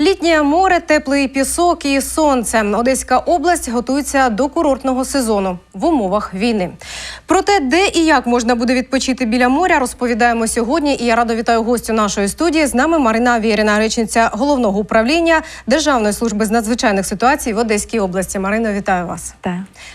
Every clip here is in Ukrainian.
Літнє море, теплий пісок і сонце. Одеська область готується до курортного сезону в умовах війни. Про те, де і як можна буде відпочити біля моря, розповідаємо сьогодні. І я радо вітаю гостю нашої студії. З нами Марина Вєріна, речниця головного управління Державної служби з надзвичайних ситуацій в Одеській області. Марино, вітаю вас. Так.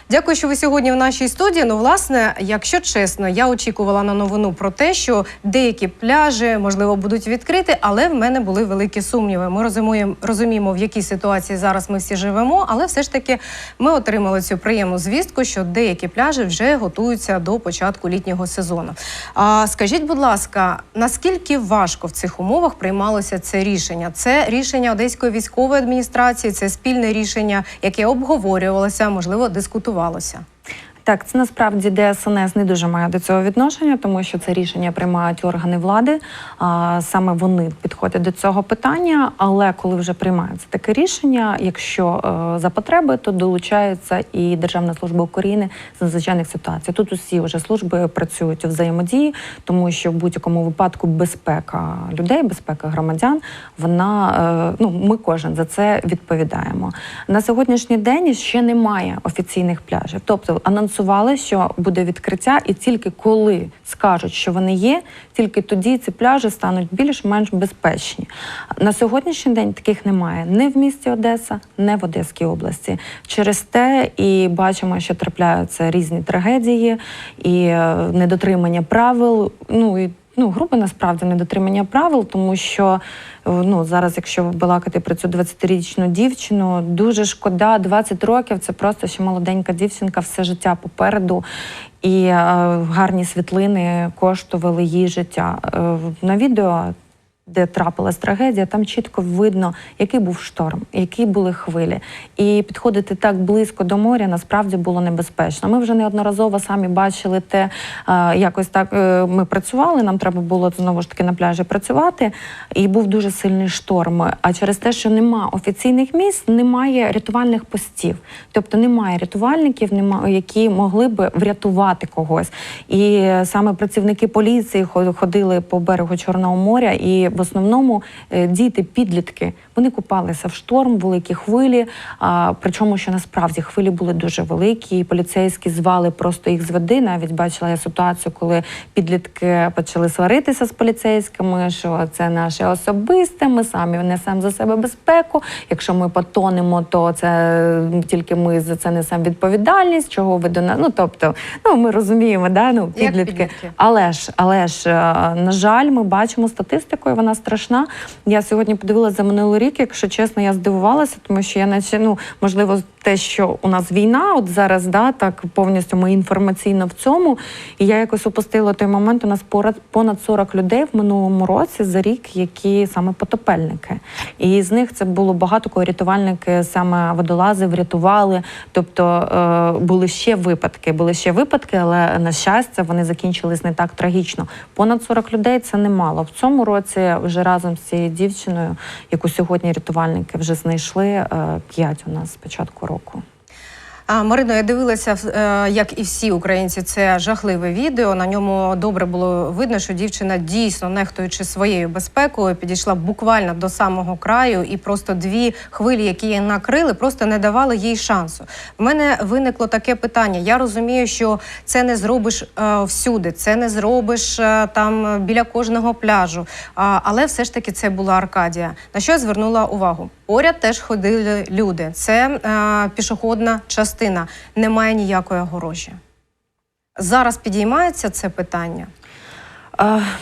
Дякую, що ви сьогодні в нашій студії. Ну, власне, якщо чесно, я очікувала на новину про те, що деякі пляжі можливо будуть відкриті, але в мене були великі сумніви. Ми розуміємо, розуміємо, в якій ситуації зараз ми всі живемо, але все ж таки ми отримали цю приємну звістку, що деякі пляжі вже готуються до початку літнього сезону. А скажіть, будь ласка, наскільки важко в цих умовах приймалося це рішення? Це рішення Одеської військової адміністрації, це спільне рішення, яке обговорювалося, можливо, дискутувалося. Так, це насправді ДСНС не дуже має до цього відношення, тому що це рішення приймають органи влади. А саме вони підходять до цього питання. Але коли вже приймається таке рішення, якщо е, за потреби, то долучається і Державна служба України з надзвичайних ситуацій. Тут усі вже служби працюють у взаємодії, тому що в будь-якому випадку безпека людей, безпека громадян, вона е, ну ми кожен за це відповідаємо. На сьогоднішній день ще немає офіційних пляжів, тобто анонсували, що буде відкриття, і тільки коли скажуть, що вони є, тільки тоді ці пляжі стануть більш-менш безпечні. На сьогоднішній день таких немає ні в місті Одеса, ні в Одеській області. Через те і бачимо, що трапляються різні трагедії і е, недотримання правил. Ну і ну, грубе насправді недотримання правил, тому що е, ну зараз, якщо балакати про цю 20-річну дівчину, дуже шкода, 20 років це просто ще молоденька дівчинка, все життя попереду. І е, гарні світлини коштували їй життя. Е, на відео де трапилась трагедія, там чітко видно, який був шторм, які були хвилі. І підходити так близько до моря насправді було небезпечно. Ми вже неодноразово самі бачили те, е, якось так е, ми працювали. Нам треба було знову ж таки на пляжі працювати, і був дуже сильний шторм. А через те, що нема офіційних місць, немає рятувальних постів, тобто немає рятувальників, немає, які могли би врятувати когось. І саме працівники поліції хо- ходили по берегу Чорного моря і в основному е, діти, підлітки, вони купалися в шторм, великі хвилі. А, причому, що насправді хвилі були дуже великі, і поліцейські звали просто їх з води. Навіть бачила я ситуацію, коли підлітки почали сваритися з поліцейськими, що це наше особисте, ми самі несемо за себе безпеку. Якщо ми потонемо, то це тільки ми за це несемо відповідальність. Чого ви до нас? Ну тобто, ну ми розуміємо, да ну підлітки. підлітки. Але ж, але ж, е, на жаль, ми бачимо статистику, і вона страшна. Я сьогодні подивилася за минулий рік. Якщо чесно, я здивувалася, тому що я наче ну можливо те, що у нас війна, от зараз да так повністю ми інформаційно в цьому. І я якось опустила той момент. У нас понад 40 людей в минулому році за рік, які саме потопельники. І з них це було багато кого рятувальники саме водолази врятували. Тобто е, були ще випадки, були ще випадки, але на щастя вони закінчились не так трагічно. Понад 40 людей це немало. В цьому році вже разом з цією дівчиною, яку сьогодні рятувальники вже знайшли, е, п'ять у нас з початку року. А, Марино, я дивилася, е, як і всі українці, це жахливе відео. На ньому добре було видно, що дівчина дійсно, нехтуючи своєю безпекою, підійшла буквально до самого краю, і просто дві хвилі, які її накрили, просто не давали їй шансу. У мене виникло таке питання. Я розумію, що це не зробиш е, всюди, це не зробиш е, там біля кожного пляжу. А, але все ж таки це була Аркадія. На що я звернула увагу? Поряд теж ходили люди. Це е, пішохідна частина. Немає ніякої огорожі. Зараз підіймається це питання.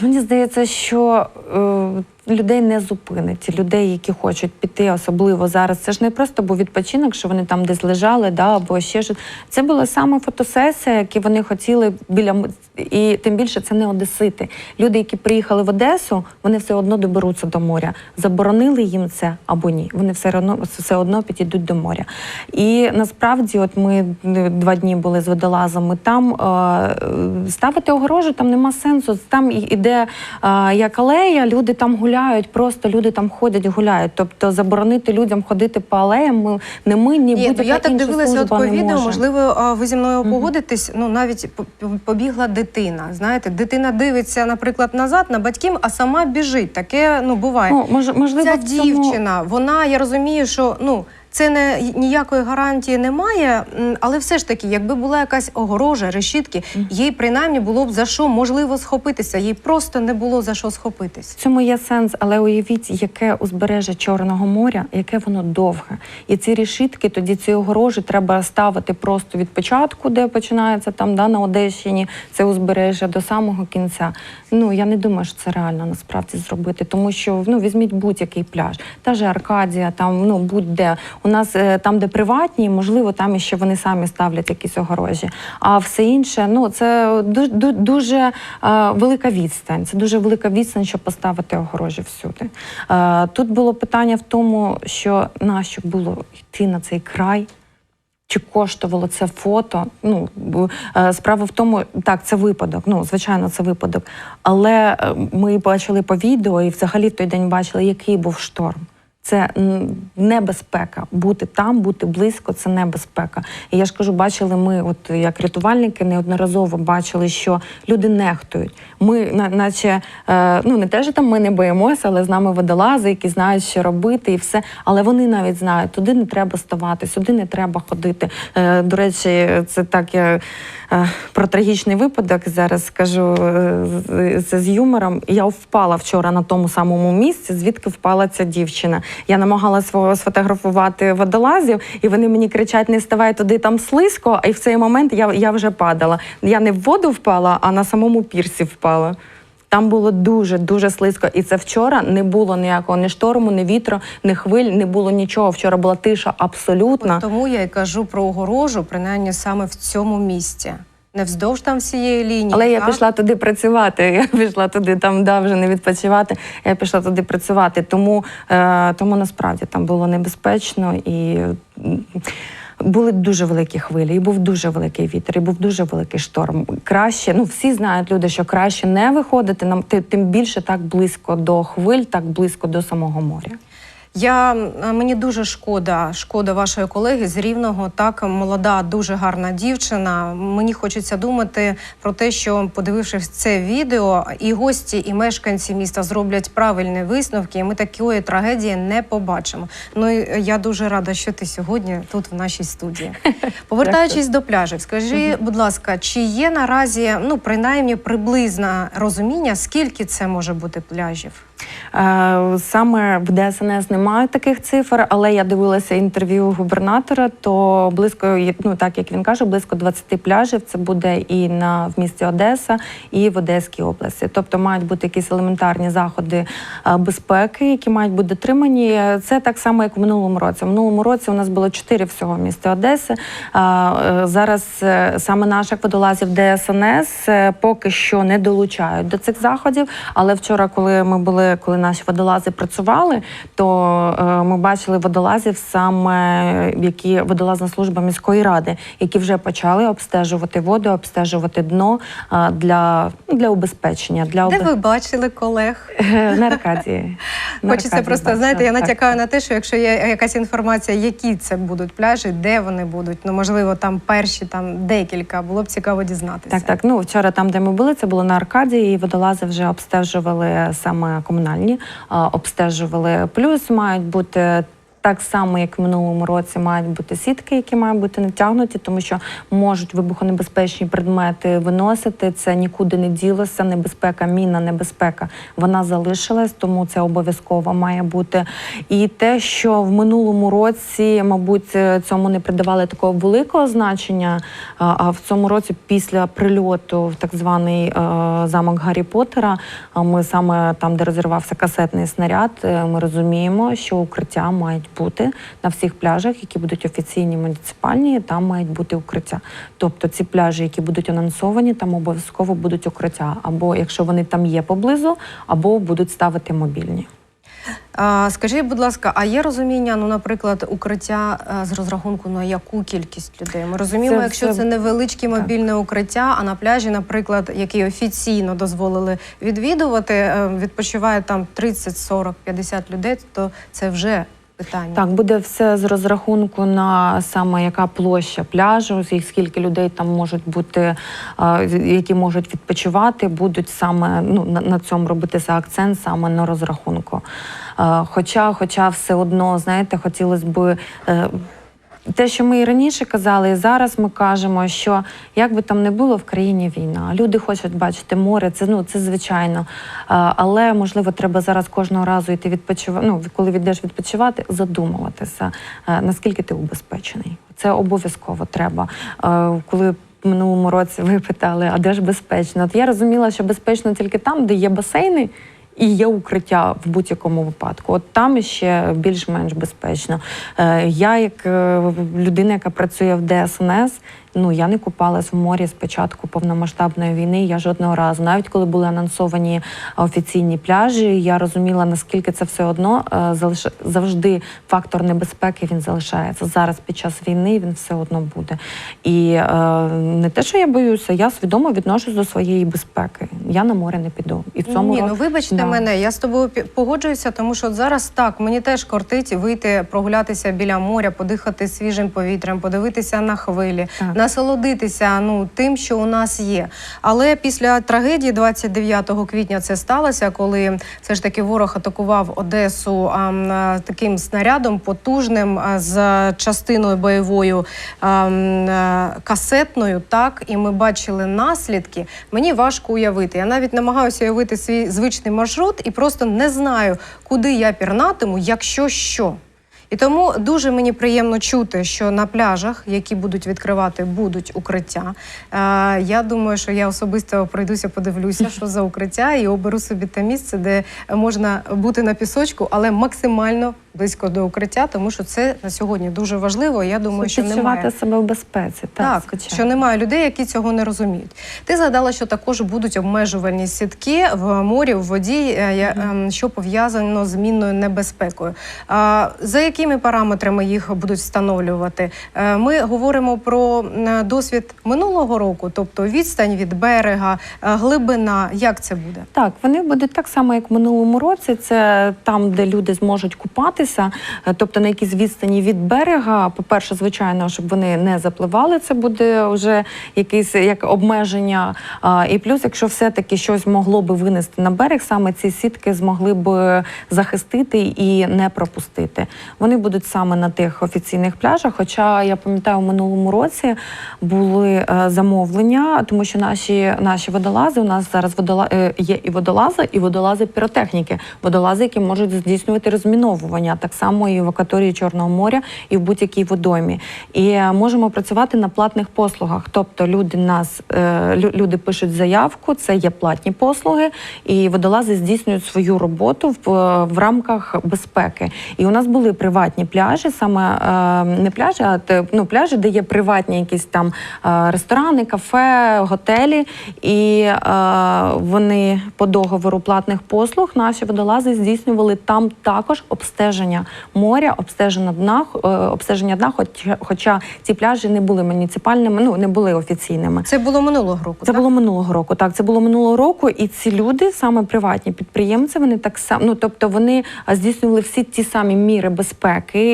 Мені здається, що е, людей не зупинить. Людей, які хочуть піти, особливо зараз. Це ж не просто був відпочинок, що вони там десь лежали, да, або ще щось. Це була саме фотосесія, які вони хотіли біля і тим більше це не одесити. Люди, які приїхали в Одесу, вони все одно доберуться до моря. Заборонили їм це або ні. Вони все одно все одно підійдуть до моря. І насправді, от ми е, два дні були з водолазами. Там е, ставити огорожу там нема сенсу. Там іде е, як алея, люди там гуляють. Гуляють, просто люди там ходять, гуляють. Тобто заборонити людям ходити по алеям, ми не ми, ні Ні, ну, я так дивилася от по відео, може. можливо, ви зі мною погодитесь. Ну навіть по- по- побігла дитина. Знаєте, дитина дивиться, наприклад, назад на батьків, а сама біжить. Таке ну буває. Ну, мож, можливо, Ця в цьому... дівчина, вона я розумію, що ну. Це не ніякої гарантії немає, але все ж таки, якби була якась огорожа, решітки, їй принаймні було б за що можливо схопитися. Їй просто не було за що схопитись. В цьому є сенс, але уявіть, яке узбережжя Чорного моря, яке воно довге. І ці рішітки, тоді ці огорожі треба ставити просто від початку, де починається там да, на Одещині, це узбережжя до самого кінця. Ну я не думаю, що це реально насправді зробити, тому що ну візьміть будь-який пляж, та же Аркадія, там ну будь-де. У нас е, там, де приватні, можливо, там іще вони самі ставлять якісь огорожі. А все інше, ну це дуже, дуже велика відстань. Це дуже велика відстань, щоб поставити огорожі всюди. Е, тут було питання в тому, що нащо було йти на цей край. Чи коштувало це фото? Ну е, справа в тому, так, це випадок. Ну, звичайно, це випадок. Але ми бачили по відео, і взагалі в той день бачили, який був шторм. Це небезпека. Бути там, бути близько це небезпека. І я ж кажу, бачили ми, от як рятувальники, неодноразово бачили, що люди нехтують. Ми, наче, е, ну не те, що там ми не боїмося, але з нами водолази, які знають, що робити, і все. Але вони навіть знають, туди не треба ставати, сюди не треба ходити. Е, до речі, це так я е, про трагічний випадок зараз скажу це з юмором. Я впала вчора на тому самому місці, звідки впала ця дівчина. Я намагалася сфотографувати водолазів, і вони мені кричать: не ставай туди, там слизько. І в цей момент я, я вже падала. Я не в воду впала, а на самому пірсі впала. Там було дуже дуже слизько, і це вчора не було ніякого ні шторму, ні вітру, ні хвиль, не було нічого. Вчора була тиша абсолютна. Тому я й кажу про огорожу, принаймні саме в цьому місці. Не вздовж там всієї лінії. Але я пішла туди працювати. Я пішла туди там, да, вже не відпочивати. Я пішла туди працювати. Тому, е, тому насправді там було небезпечно і. Були дуже великі хвилі, і був дуже великий вітер, і був дуже великий шторм. Краще, ну всі знають люди, що краще не виходити нам ти- тим більше так близько до хвиль, так близько до самого моря. Я е, мені дуже шкода, шкода вашої колеги з рівного. Так молода, дуже гарна дівчина. Мені хочеться думати про те, що подивившись це відео, і гості, і мешканці міста зроблять правильні висновки. і Ми такої трагедії не побачимо. Ну і я дуже рада, що ти сьогодні тут в нашій студії. Повертаючись до пляжів, скажи, будь ласка, чи є наразі ну принаймні приблизне розуміння, скільки це може бути пляжів? Е, Саме в ДСНС немає таких цифр, але я дивилася інтерв'ю губернатора. То близько, ну так як він каже, близько 20 пляжів. Це буде і на в місті Одеса, і в Одеській області. Тобто мають бути якісь елементарні заходи е, безпеки, які мають бути дотримані. Це так само, як в минулому році. В минулому році у нас було чотири всього в місті Одеси. А, е, Зараз е, саме наших водолазів ДСНС е, поки що не долучають до цих заходів. Але вчора, коли ми були, коли наші водолази працювали, то е, ми бачили водолазів саме які водолазна служба міської ради, які вже почали обстежувати воду, обстежувати дно е, для, ну, для убезпечення. Для Де ви бачили колег? Е, на Аркадії. На Хочеться Аркадії просто бачила. знаєте, я натякаю так. на те, що якщо є якась інформація, які це будуть пляжі, де вони будуть, ну можливо, там перші там декілька, було б цікаво дізнатися. Так, так. Ну вчора там, де ми були, це було на Аркадії, і водолази вже обстежували саме комунальні, обстежували. Плюс мають бути. Так само, як в минулому році, мають бути сітки, які мають бути натягнуті, тому що можуть вибухонебезпечні предмети виносити. Це нікуди не ділося. Небезпека, мінна небезпека, вона залишилась, тому це обов'язково має бути. І те, що в минулому році, мабуть, цьому не придавали такого великого значення. а в цьому році, після прильоту в так званий е, замок Гаррі Поттера, ми саме там, де розірвався касетний снаряд, е, ми розуміємо, що укриття мають бути на всіх пляжах, які будуть офіційні муніципальні, там мають бути укриття. Тобто ці пляжі, які будуть анонсовані, там обов'язково будуть укриття. Або якщо вони там є поблизу, або будуть ставити мобільні. А, скажіть, будь ласка, а є розуміння, ну, наприклад, укриття е, з розрахунку на яку кількість людей? Ми розуміємо, Це якщо все- це невеличке Так. мобільне укриття, а на пляжі, наприклад, який офіційно дозволили відвідувати, е, відпочиває там 30, 40, 50 людей, то це вже питання. Так, буде все з розрахунку на саме яка площа пляжу, скільки людей там можуть бути, які можуть відпочивати, будуть саме ну на, цьому робитися акцент саме на розрахунку. Хоча, хоча все одно, знаєте, хотілося б. Те, що ми і раніше казали, і зараз ми кажемо, що як би там не було в країні війна, люди хочуть бачити море, це ну це звичайно. Але можливо, треба зараз кожного разу йти відпочивати. Ну, коли йдеш відпочивати, задумуватися, е, наскільки ти убезпечений. Це обов'язково треба. Е, Коли минулому році ви питали, а де ж безпечно? От я розуміла, що безпечно тільки там, де є басейни. І є укриття в будь-якому випадку. От там ще більш-менш безпечно. Е, я, як е, людина, яка працює в ДСНС, ну я не купалась в морі з початку повномасштабної війни. Я жодного разу, навіть коли були анонсовані офіційні пляжі, я розуміла, наскільки це все одно е, залиш- завжди фактор небезпеки він залишається. Зараз під час війни він все одно буде. І е, не те, що я боюся, я свідомо відношусь до своєї безпеки. Я на море не піду. І в цьому Ні, ро- ну вибачте Да. мене, я з тобою погоджуюся, тому що зараз так, мені теж кортить вийти, прогулятися біля моря, подихати свіжим повітрям, подивитися на хвилі, Так. Насолодитися ну, тим, що у нас є. Але після трагедії 29 квітня це сталося, коли все ж таки ворог атакував Одесу а, таким снарядом потужним а, з частиною бойовою а, а, касетною. Так, і ми бачили наслідки. Мені важко уявити. Я навіть намагаюся уявити свій звичний маршрут і просто не знаю, куди я пірнатиму, якщо що. І тому дуже мені приємно чути, що на пляжах, які будуть відкривати, будуть укриття. Е, я думаю, що я особисто пройдуся, подивлюся, що за укриття, і оберу собі те місце, де можна бути на пісочку, але максимально близько до укриття, тому що це на сьогодні дуже важливо. Я думаю, що немає. себе в безпеці. Так, Так, що немає людей, які цього не розуміють. Ти згадала, що також будуть обмежувальні сітки в морі, в воді, я- ем, що пов'язано з мінною небезпекою. А, За якими параметрами їх будуть встановлювати? Е, Ми говоримо про досвід минулого року, тобто відстань від берега, е, глибина. Як це буде? Так, вони будуть так само, як в минулому році. Це там, де люди зможуть купатися, е, тобто на якійсь відстані від берега. По-перше, звичайно, щоб вони не запливали, це буде вже якесь як обмеження. І плюс, якщо все-таки щось могло би винести на берег, саме ці сітки змогли б захистити і не пропустити. Вони будуть саме на тих офіційних пляжах. Хоча я пам'ятаю, в минулому році були е, замовлення, тому що наші, наші водолази у нас зараз водола, е, є і водолази, і водолази піротехніки, водолази, які можуть здійснювати розміновування, так само і в акваторії Чорного моря, і в будь-якій водоймі. І можемо працювати на платних послугах. Тобто люди нас е, люди пишуть заявку, це є платні послуги, і водолази здійснюють свою роботу в, в рамках безпеки. І у нас були приватні пляжі, саме е, не пляжі, а ну, пляжі, де є приватні якісь там е, ресторани, кафе, готелі. І е, вони по договору платних послуг наші водолази здійснювали там також обстеження моря, обстеження дна, обстеження дна, хоч, хоча ці пляжі не були муніципальними, ну не були офіційними. Це було минулого року. Це так? було минулого року. Так, це було минулого року, і ці люди, саме приватні підприємці, вони так само, ну тобто вони здійснювали всі ті самі міри безпеки,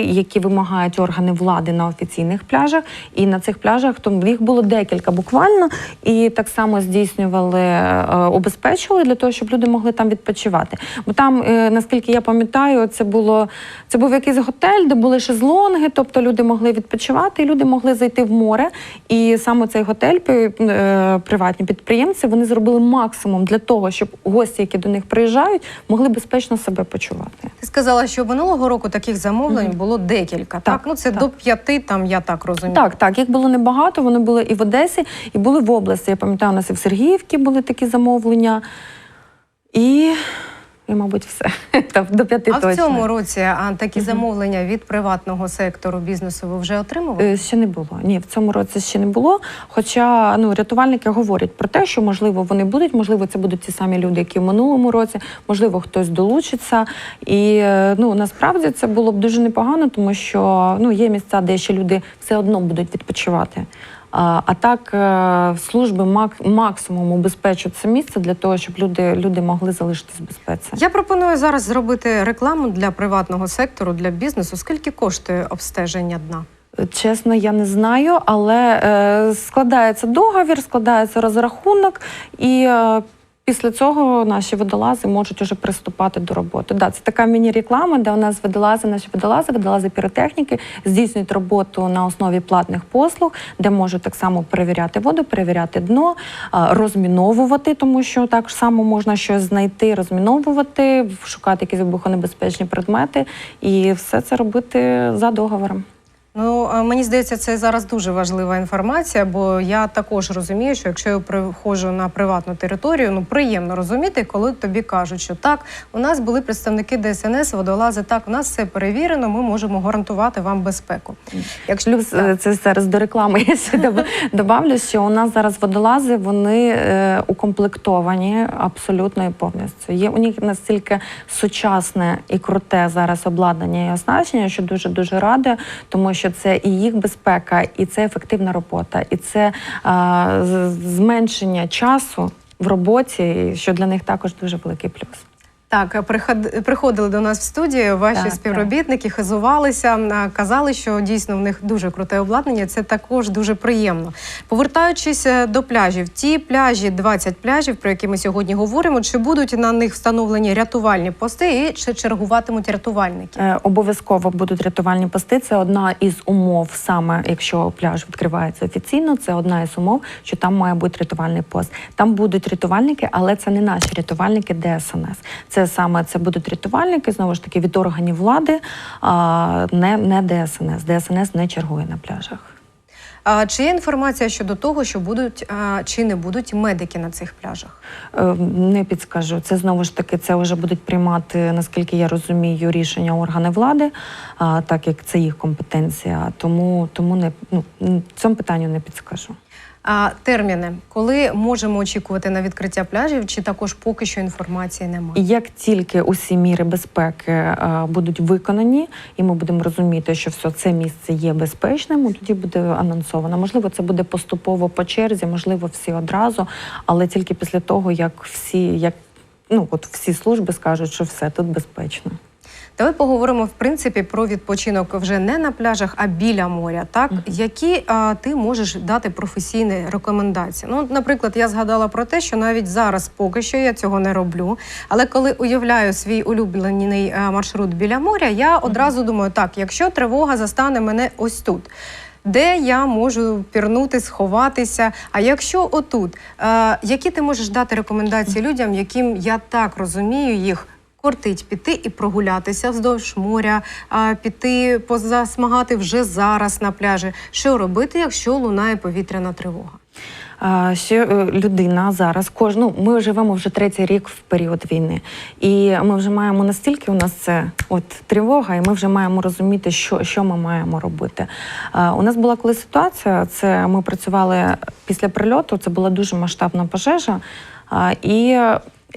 які вимагають органи влади на офіційних пляжах. І на цих пляжах тому їх було декілька буквально, і так само здійснювали, е, обезпечували для того, щоб люди могли там відпочивати. Бо там, е, наскільки я пам'ятаю, це було це був якийсь готель, де були шезлонги, тобто люди могли відпочивати, і люди могли зайти в море. І саме цей готель, е, приватні підприємці, вони зробили максимум для того, щоб гості, які до них приїжджають, могли безпечно себе почувати. Ти сказала, що минулого року таких замовлень було декілька. Так, Так, ну це так. до п'яти, там я так розумію. Так, так, їх було небагато. Вони були і в Одесі, і були в області. Я пам'ятаю, у нас і в Сергіївці були такі замовлення. І І, мабуть, все. Та, До п'яти А в цьому році а, такі замовлення від приватного сектору бізнесу ви вже отримували? Е, Ще не було. Ні, в цьому році ще не було. Хоча ну рятувальники говорять про те, що можливо вони будуть, можливо, це будуть ті самі люди, які в минулому році, можливо, хтось долучиться. І е, ну насправді це було б дуже непогано, тому що ну є місця, де ще люди все одно будуть відпочивати. А, так е, служби мак, максимум убезпечують це місце для того, щоб люди, люди могли залишитись в безпеці. Я пропоную зараз зробити рекламу для приватного сектору, для бізнесу. Скільки коштує обстеження дна? Чесно, я не знаю, але е, складається договір, складається розрахунок, і е, після цього наші водолази можуть уже приступати до роботи. Да, це така міні-реклама, де у нас водолази, наші водолази, водолази піротехніки здійснюють роботу на основі платних послуг, де можуть так само перевіряти воду, перевіряти дно, розміновувати, тому що так само можна щось знайти, розміновувати, шукати якісь вибухонебезпечні предмети, і все це робити за договором. Ну мені здається, це зараз дуже важлива інформація, бо я також розумію, що якщо я приходжу на приватну територію, ну приємно розуміти, коли тобі кажуть, що так, у нас були представники ДСНС, водолази, так, у нас все перевірено, ми можемо гарантувати вам безпеку. Якщо е, це зараз до реклами. Я добавлю, що у нас зараз водолази вони е, укомплектовані абсолютно і повністю. Є у них настільки сучасне і круте зараз обладнання і оснащення, що дуже дуже рада, тому що це і їх безпека, і це ефективна робота, і це зменшення часу в роботі, що для них також дуже великий плюс. Так, приход- приходили до нас в студію ваші Так, співробітники, хизувалися, казали, що дійсно в них дуже круте обладнання. Це також дуже приємно. Повертаючись е, до пляжів, ті пляжі, 20 пляжів, про які ми сьогодні говоримо, чи будуть на них встановлені рятувальні пости і чи чергуватимуть рятувальники? Е, Обов'язково будуть рятувальні пости. Це одна із умов, саме якщо пляж відкривається офіційно. Це одна із умов, що там має бути рятувальний пост. Там будуть рятувальники, але це не наші рятувальники ДСНС. Це саме це будуть рятувальники знову ж таки від органів влади, а не, не ДСНС. ДСНС не чергує на пляжах. А чи є інформація щодо того, що будуть а, чи не будуть медики на цих пляжах? Е, Не підскажу. Це знову ж таки це вже будуть приймати, наскільки я розумію, рішення органи влади, а, так як це їх компетенція. Тому тому не ну цьому питанню не підскажу. А терміни, коли можемо очікувати на відкриття пляжів, чи також поки що інформації немає? Як тільки усі міри безпеки е, будуть виконані, і ми будемо розуміти, що все це місце є безпечним, тоді буде анонсовано. Можливо, це буде поступово по черзі, можливо, всі одразу, але тільки після того, як всі, як ну от всі служби скажуть, що все тут безпечно. Давай поговоримо в принципі про відпочинок вже не на пляжах, а біля моря. Так Мгм. які а, ти можеш дати професійні рекомендації? Ну, наприклад, я згадала про те, що навіть зараз поки що я цього не роблю. Але коли уявляю свій улюблений а, маршрут біля моря, я одразу думаю, так, якщо тривога застане мене ось тут. Де я можу пірнути, сховатися? А якщо отут, е, які ти можеш дати рекомендації людям, яким я так розумію їх кортить піти і прогулятися вздовж моря, а, піти позасмагати вже зараз на пляжі. Що робити, якщо лунає повітряна тривога? Ще е, людина зараз кожну. Ми живемо вже третій рік в період війни, і ми вже маємо настільки у нас це от тривога, і ми вже маємо розуміти, що, що ми маємо робити. У нас була коли ситуація. Це ми працювали після прильоту. Це була дуже масштабна пожежа. І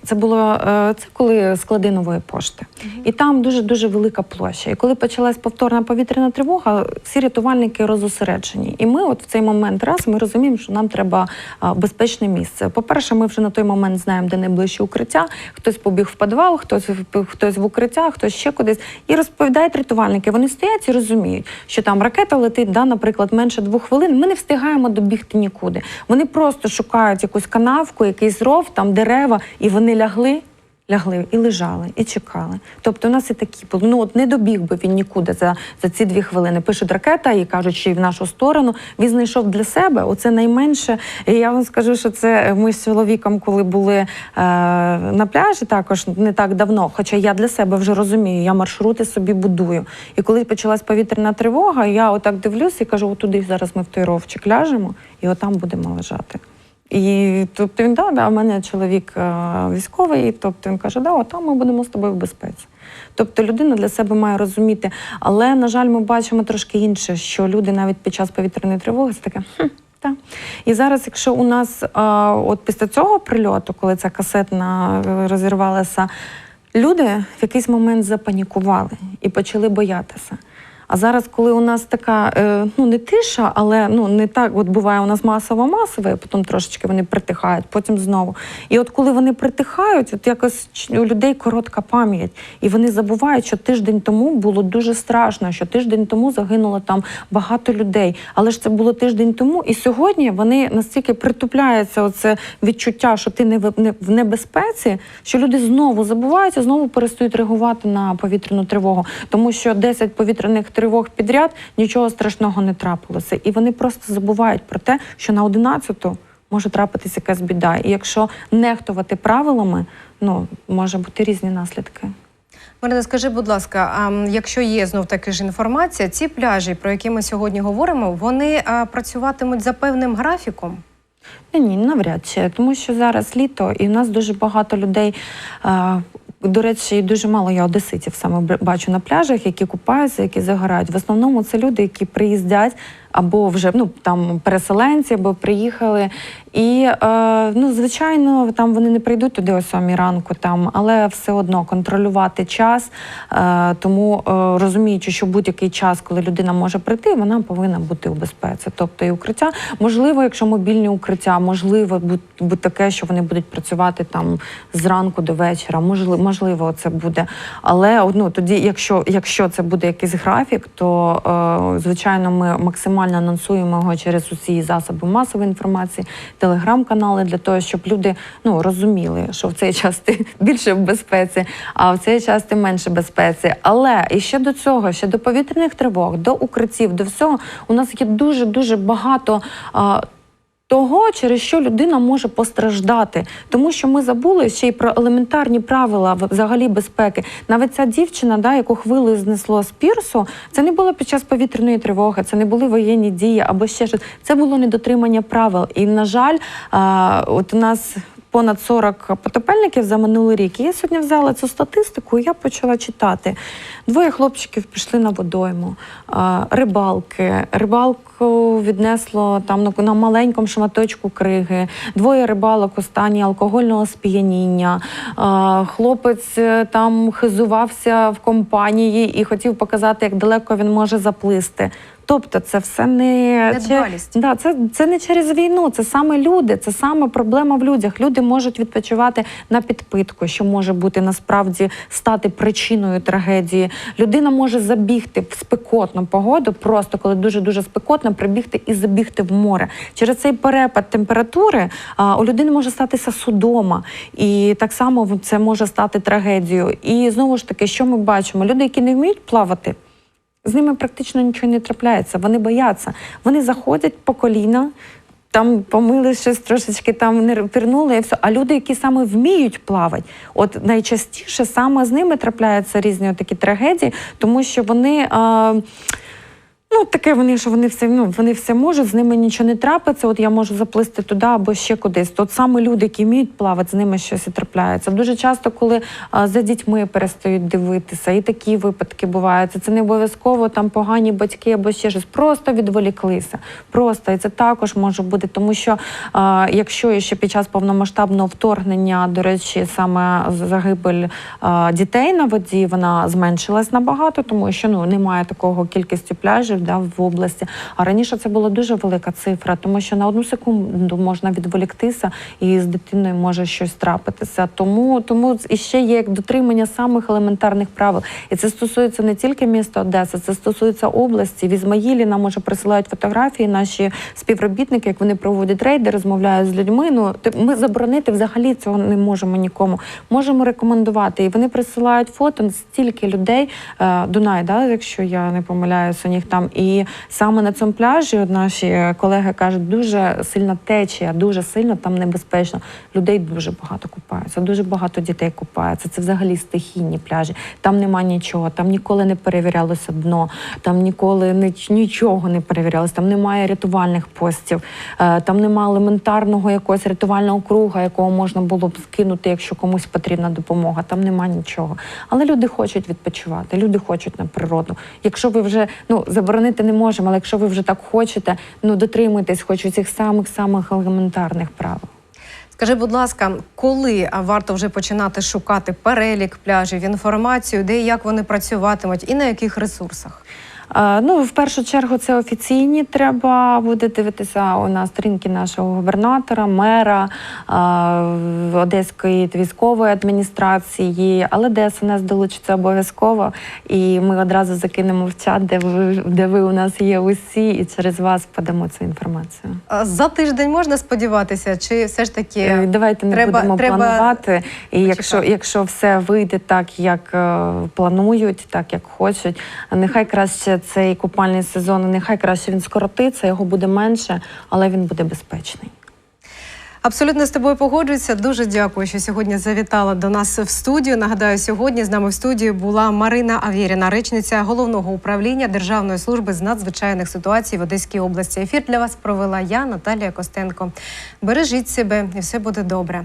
це було е, це коли склади нової пошти, і там дуже дуже велика площа. І коли почалась повторна повітряна тривога, всі рятувальники розосереджені. І ми, от в цей момент, раз ми розуміємо, що нам треба безпечне місце. По-перше, ми вже на той момент знаємо, де найближче укриття. Хтось побіг в підвал, хтось хтось в укриття, хтось ще кудись. І розповідають рятувальники. Вони стоять і розуміють, що там ракета летить, да, наприклад, менше двох хвилин. Ми не встигаємо добігти нікуди. Вони просто шукають якусь канавку, якийсь ров, там дерева, і вони лягли. Лягли і лежали, і чекали. Тобто, у нас і такі. Ну от не добіг би він нікуди за, за ці дві хвилини. Пишуть ракета і кажуть, що і в нашу сторону. Він знайшов для себе. Оце найменше. І я вам скажу, що це ми з чоловіком, коли були е, на пляжі, також не так давно. Хоча я для себе вже розумію, я маршрути собі будую. І коли почалась повітряна тривога, я отак дивлюся і кажу: отуди зараз ми в той ровчик ляжемо, і отам будемо лежати. І тобто він да, да, у мене чоловік е, військовий, тобто він каже, да, от там ми будемо з тобою в безпеці. Тобто людина для себе має розуміти. Але, на жаль, ми бачимо трошки інше, що люди навіть під час повітряної тривоги це таке. Так. І зараз, якщо у нас е, от після цього прильоту, коли ця касетна е, розірвалася, люди в якийсь момент запанікували і почали боятися. А зараз, коли у нас така е, ну не тиша, але ну не так, от буває у нас масово-масово, і потім трошечки вони притихають, потім знову. І от коли вони притихають, от якось у людей коротка пам'ять, і вони забувають, що тиждень тому було дуже страшно, що тиждень тому загинуло там багато людей. Але ж це було тиждень тому, і сьогодні вони настільки притупляється оце відчуття, що ти не в небезпеці, що люди знову забуваються, знову перестають реагувати на повітряну тривогу, тому що 10 повітряних тривог підряд нічого страшного не трапилося, і вони просто забувають про те, що на 11-ту може трапитися якась біда. І якщо нехтувати правилами, ну може бути різні наслідки. Марина, скажи, будь ласка, а якщо є знов таки ж інформація, ці пляжі, про які ми сьогодні говоримо, вони працюватимуть за певним графіком? Та ні, навряд чи, тому що зараз літо, і в нас дуже багато людей. До речі, дуже мало я одеситів саме бачу на пляжах, які купаються, які загорають. В основному це люди, які приїздять або вже ну там переселенці, або приїхали. І е, ну, звичайно, там вони не прийдуть туди о сьомій ранку, там, але все одно контролювати час. Е, тому е, розуміючи, що будь-який час, коли людина може прийти, вона повинна бути у безпеці. Тобто і укриття, можливо, якщо мобільні укриття, можливо, будь, таке, що вони будуть працювати там зранку до вечора. Можливо, можливо, це буде. Але ну, тоді, якщо, якщо це буде якийсь графік, то звичайно ми максимально анонсуємо його через усі засоби масової інформації, телеграм-канали для того, щоб люди ну розуміли, що в цей час ти більше в безпеці, а в цей час ти менше безпеці. Але і ще до цього, ще до повітряних тривог, до укриттів, до всього у нас є дуже дуже багато. А, того, через що людина може постраждати, тому що ми забули ще й про елементарні правила взагалі безпеки. Навіть ця дівчина, да, яку хвилею знесло з пірсу, це не було під час повітряної тривоги, це не були воєнні дії або ще щось. Це було недотримання правил. І на жаль, от у нас. Понад 40 потопельників за минулий рік. І я сьогодні взяла цю статистику, і я почала читати. Двоє хлопчиків пішли на водойму, рибалки. Рибалку віднесло там на, маленькому шматочку криги. Двоє рибалок у стані алкогольного сп'яніння. Хлопець е, там хизувався в компанії і хотів показати, як далеко він може заплисти. Тобто, це все не Недбалість. Да, це, це не через війну, це саме люди, це саме проблема в людях. Люди можуть відпочивати на підпитку, що може бути насправді стати причиною трагедії. Людина може забігти в спекотну погоду, просто коли дуже дуже спекотно, прибігти і забігти в море. Через цей перепад температури а, у людини може статися судома, і так само це може стати трагедією. І знову ж таки, що ми бачимо? Люди, які не вміють плавати. З ними практично нічого не трапляється. Вони бояться. Вони заходять по коліна, там помили щось трошечки, там не пірнули і все. А люди, які саме вміють плавати, от найчастіше саме з ними трапляються різні такі трагедії, тому що вони. А, Ну, таке вони, що вони все, ну, вони все можуть, з ними нічого не трапиться. От я можу заплисти туди або ще кудись. От саме люди, які вміють плавати, з ними щось і трапляється. Дуже часто, коли а, за дітьми перестають дивитися, і такі випадки бувають. Це не обов'язково там погані батьки або ще щось. Просто відволіклися. Просто і це також може бути, тому що а, якщо ще під час повномасштабного вторгнення, до речі, саме загибель а, дітей на воді, вона зменшилась набагато, тому що ну немає такого кількості пляжів да, в області. А раніше це була дуже велика цифра, тому що на одну секунду можна відволіктися і з дитиною може щось трапитися. Тому тому і ще є як дотримання самих елементарних правил. І це стосується не тільки міста Одеса, це стосується області. В Ізмаїлі нам уже присилають фотографії наші співробітники, як вони проводять рейди, розмовляють з людьми. Ну ми заборонити взагалі цього не можемо нікому. Можемо рекомендувати. І вони присилають фото стільки людей. е, Дунай, да, якщо я не помиляюсь, у них там І саме на цьому пляжі наші колеги кажуть, дуже сильна течія, дуже сильно там небезпечно. Людей дуже багато купаються, дуже багато дітей купаються. Це взагалі стихійні пляжі. Там нема нічого, там ніколи не перевірялося дно, там ніколи ніч- нічого не перевірялося, там немає рятувальних постів, е, там немає елементарного якогось рятувального круга, якого можна було б скинути, якщо комусь потрібна допомога. Там нема нічого. Але люди хочуть відпочивати, люди хочуть на природу. Якщо ви вже ну заборонити не можемо, але якщо ви вже так хочете, ну дотримуйтесь хоч у цих самих самих елементарних правил. Скажи, будь ласка, коли варто вже починати шукати перелік пляжів, інформацію, де і як вони працюватимуть, і на яких ресурсах? Ну, в першу чергу, це офіційні. Треба буде дивитися у нас сторінки нашого губернатора, мера Одеської військової адміністрації, але ДСНС долучиться обов'язково. І ми одразу закинемо в чат, де ви де ви у нас є усі, і через вас подамо цю інформацію. За тиждень можна сподіватися, чи все ж таки Е, Давайте не треба- будемо треба планувати. І якщо, почекати. якщо все вийде так, як е, планують, так як хочуть, нехай краще цей купальний сезон, нехай краще він скоротиться, його буде менше, але він буде безпечний. Абсолютно з тобою погоджуюся. Дуже дякую, що сьогодні завітала до нас в студію. Нагадаю, сьогодні з нами в студії була Марина Авєріна, речниця головного управління Державної служби з надзвичайних ситуацій в Одеській області. Ефір для вас провела я, Наталія Костенко. Бережіть себе, і все буде добре.